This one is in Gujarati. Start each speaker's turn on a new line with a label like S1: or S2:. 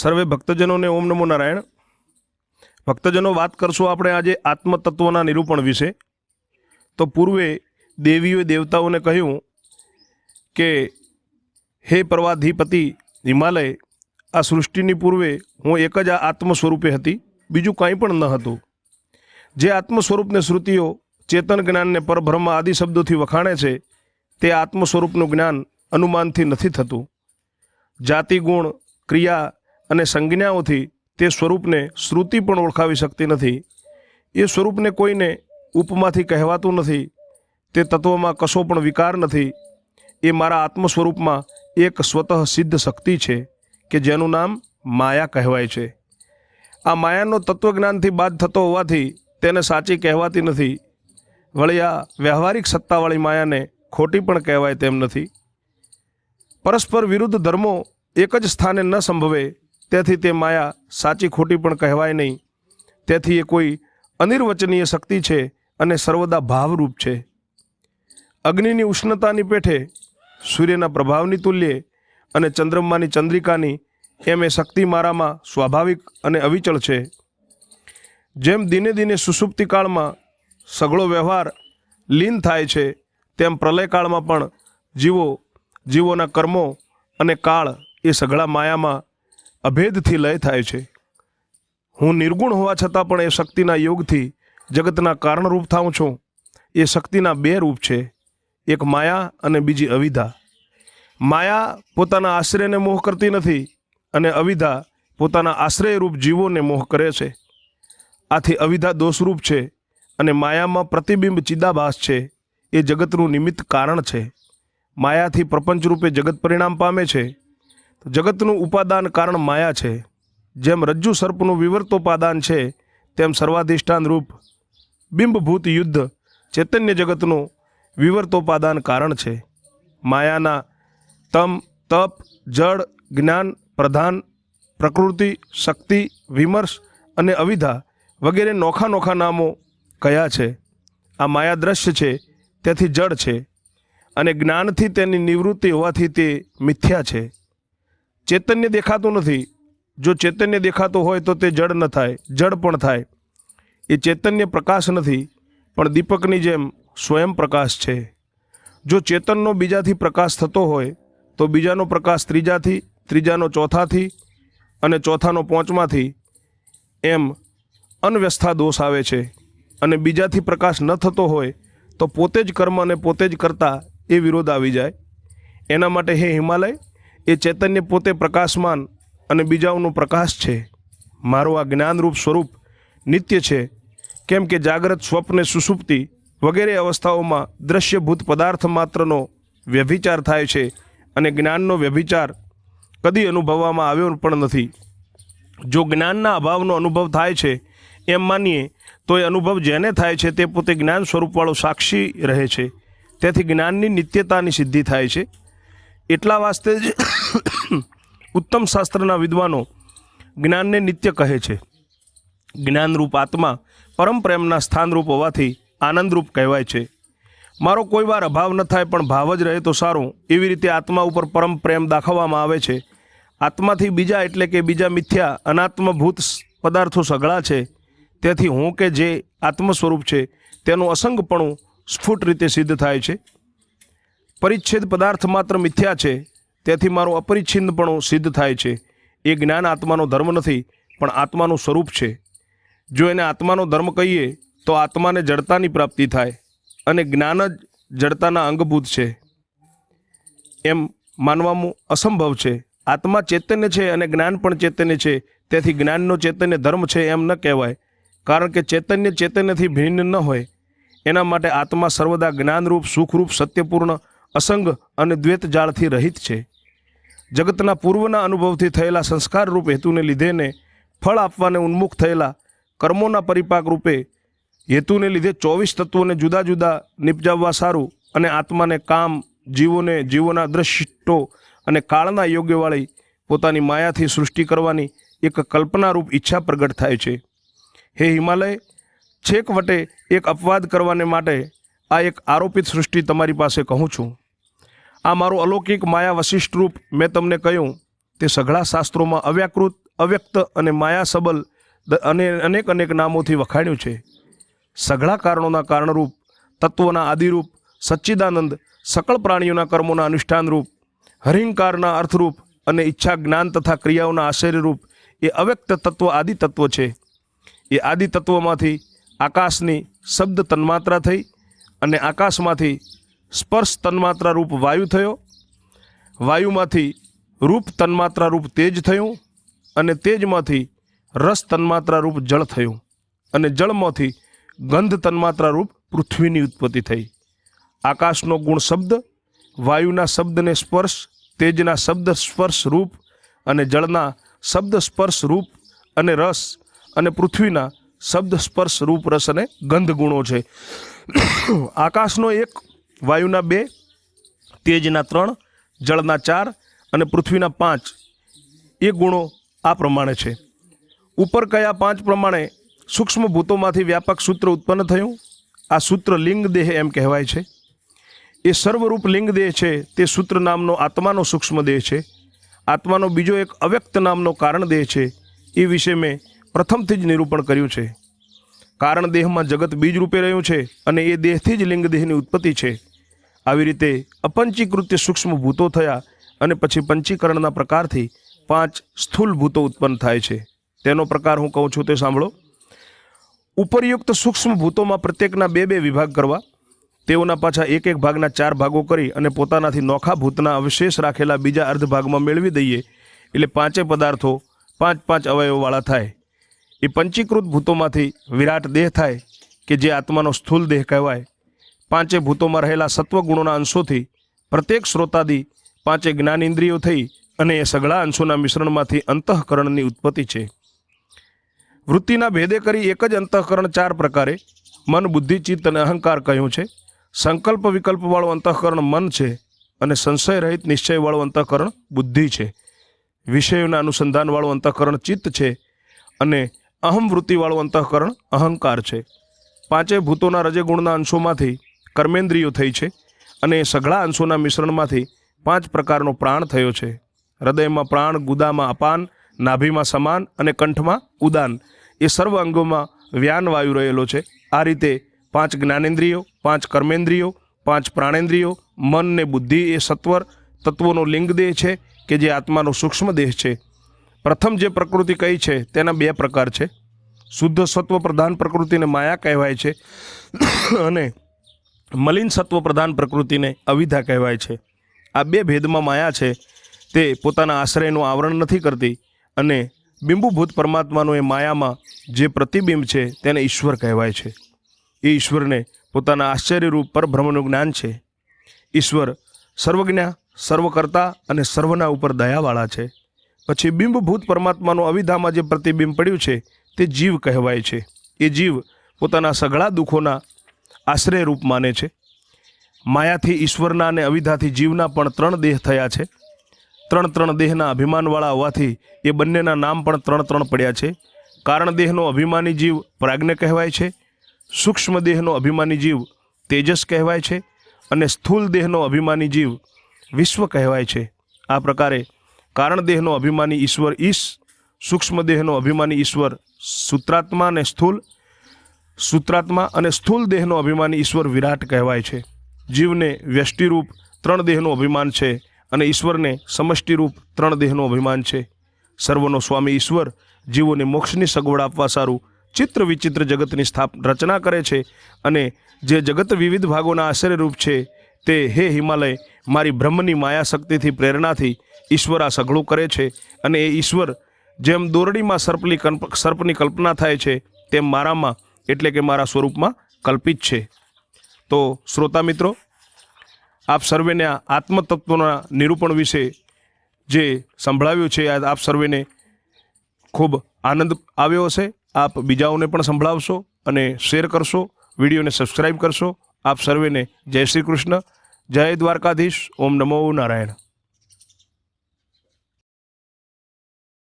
S1: સર્વે ભક્તજનોને ઓમ નમો નારાયણ. ભક્તજનો વાત કરશું આપણે આજે આત્મતત્વના નિરૂપણ વિશે. તો પૂર્વે દેવીઓએ દેવતાઓને કહ્યું કે, હે પ્રવાધિપતિ હિમાલય, આ સૃષ્ટિની પૂર્વે હું એક જ આ આત્મ સ્વરૂપે હતી, બીજું કાંઈ પણ ન હતું. જે આત્મ સ્વરૂપને શ્રુતિઓ ચેતન જ્ઞાનને પરબ્રહ્મ આદિ શબ્દોથી વખાણે છે, તે આત્મ સ્વરૂપનું જ્ઞાન અનુમાનથી નથી થતું. જાતિ ગુણ ક્રિયા અને સંજ્ઞાઓથી તે સ્વરૂપને શ્રુતિ પણ ઓળખાવી શકતી નથી. એ સ્વરૂપને કોઈને ઉપમાંથી કહેવાતું નથી. તે તત્વમાં કશો પણ વિકાર નથી. એ મારા આત્મ સ્વરૂપમાં એક સ્વતઃ સિદ્ધ શક્તિ છે કે જેનું નામ માયા કહેવાય છે. આ માયાનો તત્વજ્ઞાનથી બાદ થતો હોવાથી તેને સાચી કહેવાતી નથી. વળી આ વ્યવહારિક સત્તાવાળી માયાને ખોટી પણ કહેવાય તેમ નથી. પરસ્પર વિરુદ્ધ ધર્મો એક જ સ્થાને ન સંભવે તેથી તે માયા સાચી ખોટી પણ કહેવાય નહીં. તેથી એ કોઈ અનિર્વચનીય શક્તિ છે અને સર્વદા ભાવરૂપ છે. અગ્નિની ઉષ્ણતાની પેઠે સૂર્યના પ્રભાવની તુલ્યે અને ચંદ્રમાની ચંદ્રિકાની એમ એ શક્તિ મારામાં સ્વાભાવિક અને અવિચળ છે. જેમ દિને દિને સુસુપ્તિ કાળમાં સઘળો વ્યવહાર લીન થાય છે, તેમ પ્રલયકાળમાં પણ જીવો, જીવોના કર્મો અને કાળ એ સઘળા માયામાં અભેદથી લય થાય છે. હું નિર્ગુણ હોવા છતાં પણ એ શક્તિના યોગથી જગતના કારણરૂપ થાઉં છું. એ શક્તિના બે રૂપ છે. એક માયા અને બીજી અવિધા માયા પોતાના આશ્રયને મોહ કરતી નથી અને અવિધા પોતાના આશ્રયરૂપ જીવોને મોહ કરે છે. આથી અવિધા દોષરૂપ છે અને માયામાં પ્રતિબિંબ ચિદાભાસ છે. એ જગતનું નિમિત્ત કારણ છે. માયાથી પ્રપંચ રૂપે જગત પરિણામ પામે છે. તો જગતનું ઉપાદાન કારણ માયા છે. જેમ રજ્જુ સર્પનું વિવર્તોપાદાન છે, તેમ સર્વાધિષ્ઠાન રૂપ બિંબભૂત યુદ્ધ ચૈતન્ય જગતનું વિવર્તોપાદાન કારણ છે. માયાના તમ, તપ, જળ, જ્ઞાન, પ્રધાન, પ્રકૃતિ, શક્તિ, વિમર્શ અને અવિધા વગેરે નોખા નોખા નામો કયા છે. આ માયા દ્રશ્ય છે, તેથી જડ છે અને જ્ઞાનથી તેની નિવૃત્તિ હોવાથી તે મિથ્યા છે. ચૈતન્ય દેખાતું નથી. જો ચૈતન્ય દેખાતું હોય તો તે જડ ન થાય, જડ પણ થાય. એ ચૈતન્ય પ્રકાશ નથી, પણ દીપકની જેમ સ્વયં પ્રકાશ છે. જો ચેતનનો બીજાથી પ્રકાશ થતો હોય, તો બીજાનો પ્રકાશ ત્રીજાથી, ત્રીજાનો ચોથાથી અને ચોથાનો પાંચમાંથી એમ અનવ્યસ્થા દોષ આવે છે. અને બીજાથી પ્રકાશ ન થતો હોય, તો પોતે જ કર્મ અને પોતે જ કરતા એ વિરોધ આવી જાય. એના માટે હે હિમાલય એ ચૈતન્ય પોતે પ્રકાશમાન અને બીજાઓનો પ્રકાશ છે. મારું આ જ્ઞાનરૂપ સ્વરૂપ નિત્ય છે. કેમ કે જાગ્રત સ્વપ્ને સુસુપ્તિ વગેરે અવસ્થાઓમાં દ્રશ્યભૂત પદાર્થ માત્રનો વ્યભિચાર થાય છે અને જ્ઞાનનો વ્યભિચાર કદી અનુભવવામાં આવ્યો પણ નથી. જો જ્ઞાનના અભાવનો અનુભવ થાય છે, એમ માનીએ, તો એ અનુભવ જેને થાય છે તે પોતે જ્ઞાન સ્વરૂપવાળો સાક્ષી રહે છે. તેથી જ્ઞાનની નિત્યતાની સિદ્ધિ થાય છે. એટલા વાસ્તે જ ઉત્તમ શાસ્ત્રના વિદ્વાનો જ્ઞાનને નિત્ય કહે છે. જ્ઞાનરૂપ આત્મા પરમ પ્રેમના સ્થાનરૂપ હોવાથી આનંદરૂપ કહેવાય છે. મારો કોઈ વાર અભાવ ન થાય પણ ભાવ જ રહે તો સારું. એવી રીતે આત્મા ઉપર પરમ પ્રેમ દાખવવામાં આવે છે. આત્માથી બીજા એટલે કે બીજા મિથ્યા અનાત્મભૂત પદાર્થો સઘળા છે. તેથી હું કે જે આત્મ સ્વરૂપ છે તેનું અસંગપણું સ્ફુટ રીતે સિદ્ધ થાય છે. પરિચ્છેદ પદાર્થ માત્ર મિથ્યા છે, તેથી મારું અપરિચ્છિન્નપણું સિદ્ધ થાય છે. એ જ્ઞાન આત્માનો ધર્મ નથી, પણ આત્માનું સ્વરૂપ છે. જો એને આત્માનો ધર્મ કહીએ, તો આત્માને જડતાની પ્રાપ્તિ થાય અને જ્ઞાન જ જડતાના અંગભૂત છે. એમ માનવામાં અસંભવ છે. આત્મા ચૈતન્ય છે અને જ્ઞાન પણ ચૈતન્ય છે, તેથી જ્ઞાનનો ચૈતન્ય ધર્મ છે એમ ન કહેવાય, કારણ કે ચૈતન્ય ચૈતન્યથી ભિન્ન ન હોય. એના માટે આત્મા સર્વદા જ્ઞાનરૂપ, સુખરૂપ, સત્યપૂર્ણ અસંગ અને દ્વૈત જાળથી રહિત છે. જગતના પૂર્વના અનુભવથી થયેલા સંસ્કારરૂપ હેતુને લીધેને ફળ આપવાને ઉન્મુખ થયેલા કર્મોના પરિપાક રૂપે હેતુને લીધે ચોવીસ તત્વોને જુદા જુદા નિપજાવવા સારું અને આત્માને કામ, જીવોને જીવોના દ્રષ્ટો અને કાળના યોગ્યવાળી પોતાની માયાથી સૃષ્ટિ કરવાની એક કલ્પનારૂપ ઈચ્છા પ્રગટ થાય છે. હે હિમાલય, છેક વટે એક અપવાદ કરવાને માટે આ એક આરોપિત સૃષ્ટિ તમારી પાસે કહું છું. આ મારું અલૌકિક માયા વશિષ્ઠ રૂપ મેં તમને કહ્યું, તે સઘળા શાસ્ત્રોમાં અવ્યાકૃત, અવ્યક્ત અને માયા સબલ અને અનેક અનેક નામોથી વખાણ્યું છે. સઘળા કારણોના કારણરૂપ, તત્વોના આદિરૂપ, સચ્ચિદાનંદ, સકળ પ્રાણીઓના કર્મોના અનુષ્ઠાનરૂપ, હરિંકારના અર્થરૂપ અને ઈચ્છા જ્ઞાન તથા ક્રિયાઓના આશ્ચર્યરૂપ એ અવ્યક્ત તત્વ આદિ તત્વ છે. એ આદિ આકાશની શબ્દ તન્માત્રા થઈ અને આકાશમાંથી સ્પર્શ તન્માત્રા રૂપ વાયુ થયો. વાયુમાંથી રૂપ તન્માત્રા રૂપ તેજ થયું અને તેજમાંથી રસ તન્માત્રા રૂપ જળ થયું અને જળમાંથી ગંધ તન્માત્રા રૂપ પૃથ્વીની ઉત્પત્તિ થઈ. આકાશનો ગુણ શબ્દ, વાયુના શબ્દને સ્પર્શ, તેજના શબ્દ સ્પર્શ રૂપ અને જળના શબ્દ સ્પર્શ રૂપ અને રસ અને પૃથ્વીના શબ્દ સ્પર્શ રૂપ રસ અને ગંધ ગુણો છે. આકાશનો એક, વાયુના બે, તેજના ત્રણ, જળના ચાર અને પૃથ્વીના પાંચ, એ ગુણો આ પ્રમાણે છે. ઉપર કયા પાંચ પ્રમાણે સૂક્ષ્મ ભૂતોમાંથી વ્યાપક સૂત્ર ઉત્પન્ન થયું? આ સૂત્ર લિંગ દેહ એમ કહેવાય છે. એ સર્વરૂપ લિંગ દેહ છે, તે સૂત્ર નામનો આત્માનો સૂક્ષ્મ દેહ છે. આત્માનો બીજો એક અવ્યક્ત નામનો કારણ દેહ છે. એ વિશે મેં પ્રથમથી જ નિરૂપણ કર્યું છે. કારણ દેહમાં જગત બીજ રૂપે રહ્યું છે અને એ દેહથી જ લિંગ દેહની ઉત્પત્તિ છે. આવી રીતે અપંચીકૃત્ય સૂક્ષ્મ ભૂતો થયા અને પછી પંચીકરણના પ્રકારથી પાંચ સ્થૂલ ભૂતો ઉત્પન્ન થાય છે. તેનો પ્રકાર હું કહું છું તે સાંભળો. ઉપરયુક્ત સૂક્ષ્મ ભૂતોમાં પ્રત્યેકના બે બે વિભાગ કરવા. તેઓના પાછા એક એક ભાગના ચાર ભાગો કરી અને પોતાનાથી નોખા ભૂતના અવશેષ રાખેલા બીજા અર્ધ ભાગમાં મેળવી દઈએ. એટલે પાંચે પદાર્થો પાંચ પાંચ અવયવવાળા થાય. એ પંચીકૃત ભૂતોમાંથી વિરાટ દેહ થાય કે જે આત્માનો સ્થૂલ દેહ કહેવાય. પાંચે ભૂતોમાં રહેલા સત્વગુણોના અંશોથી પ્રત્યેક શ્રોતાદી પાંચે જ્ઞાનેન્દ્રિયો થઈ અને એ સઘળા અંશોના મિશ્રણમાંથી અંતઃકરણની ઉત્પત્તિ છે. વૃત્તિના ભેદે કરી એક જ અંતઃકરણ ચાર પ્રકારે મન, બુદ્ધિ, ચિત્ત અને અહંકાર કહ્યું છે. સંકલ્પ વિકલ્પવાળું અંતઃકરણ મન છે અને સંશય રહિત નિશ્ચયવાળું અંતઃકરણ બુદ્ધિ છે. વિષયોના અનુસંધાનવાળું અંતઃકરણ ચિત્ત છે અને અહમ વૃત્તિવાળું અંતઃકરણ અહંકાર છે. પાંચે ભૂતોના રજગુણના અંશોમાંથી કર્મેન્દ્રિયો થઈ છે અને સઘળા અંશોના મિશ્રણમાંથી પાંચ પ્રકારનો પ્રાણ થયો છે. હૃદયમાં પ્રાણ, ગુદામાં અપાન, નાભીમાં સમાન અને કંઠમાં ઉદાન. એ સર્વ અંગોમાં વ્યાન વાયુ રહેલો છે. આ રીતે પાંચ જ્ઞાનેન્દ્રિયો, પાંચ કર્મેન્દ્રિયો, પાંચ પ્રાણેન્દ્રિયો, મન ને બુદ્ધિ એ સત્વર તત્વોનો લિંગ દેહ છે કે જે આત્માનો સૂક્ષ્મ દેહ છે. પ્રથમ જે પ્રકૃતિ કઈ છે, તેના બે પ્રકાર છે. શુદ્ધ સત્વ પ્રધાન પ્રકૃતિને માયા કહેવાય છે અને મલિન સત્વ પ્રધાન પ્રકૃતિને અવિધા કહેવાય છે. આ બે ભેદમાં માયા છે, તે પોતાના આશ્રયનું આવરણ નથી કરતી અને બિંબુભૂત પરમાત્માનું એ માયામાં જે પ્રતિબિંબ છે, તેને ઈશ્વર કહેવાય છે. એ ઈશ્વરને પોતાના આશ્ચર્યરૂપ પરબ્રહ્મનું જ્ઞાન છે. ઈશ્વર સર્વજ્ઞા, સર્વકર્તા અને સર્વના ઉપર દયાવાળા છે. પછી બિંબભૂત પરમાત્માનું અવિધામાં જે પ્રતિબિંબ પડ્યું છે, તે જીવ કહેવાય છે. એ જીવ પોતાના સઘળા દુઃખોના આશ્રય રૂપ માને છે. માયાથી ઈશ્વરના અને અવિધાથી જીવના પણ ત્રણ દેહ થયા છે. ત્રણ ત્રણ દેહના અભિમાનવાળા હોવાથી એ બંનેના નામ પણ ત્રણ ત્રણ પડ્યા છે. કારણ દેહનો અભિમાની જીવ પ્રાજ્ઞ કહેવાય છે. સૂક્ષ્મ દેહનો અભિમાની જીવ તેજસ કહેવાય છે. અને સ્થૂલ દેહનો અભિમાની જીવ વિશ્વ કહેવાય છે. આ પ્રકારે કારણ દેહનો અભિમાની ઈશ્વર ઈશ, સૂક્ષ્મ દેહનો અભિમાની ઈશ્વર સૂત્રાત્મા અને સ્થૂલ, સૂત્રાત્મા અને સ્થૂલ દેહનો અભિમાની ઈશ્વર વિરાટ કહેવાય છે. જીવને વ્યષ્ટિરૂપ ત્રણ દેહનું અભિમાન છે અને ઈશ્વરને સમષ્ટિરૂપ ત્રણ દેહનું અભિમાન છે. સર્વનો સ્વામી ઈશ્વર જીવોને મોક્ષની સગવડ આપવા સારું ચિત્ર વિચિત્ર જગતની સ્થાપ, રચના કરે છે અને જે જગત વિવિધ ભાગોના આશ્ચર્યરૂપ છે તે હે હિમાલય, મારી બ્રહ્મની માયા શક્તિથી પ્રેરણાથી ઈશ્વર આ સઘળું કરે છે અને એ ઈશ્વર જેમ દોરડીમાં સર્પની કલ્પ સર્પની કલ્પના થાય છે, તેમ મારામાં, એટલે કે મારા સ્વરૂપમાં કલ્પિત છે. તો શ્રોતા મિત્રો, આપ સર્વેને આ આત્મતત્વના નિરૂપણ વિશે જે સંભળાવ્યું છે આપ સર્વેને ખૂબ આનંદ આવ્યો હશે. આપ બીજાઓને પણ સંભળાવશો અને શેર કરશો, વિડીયોને સબસ્ક્રાઈબ કરશો. આપ સર્વેને જય શ્રી કૃષ્ણ, જય દ્વારકાધીશ, ઓમ નમો નારાયણ.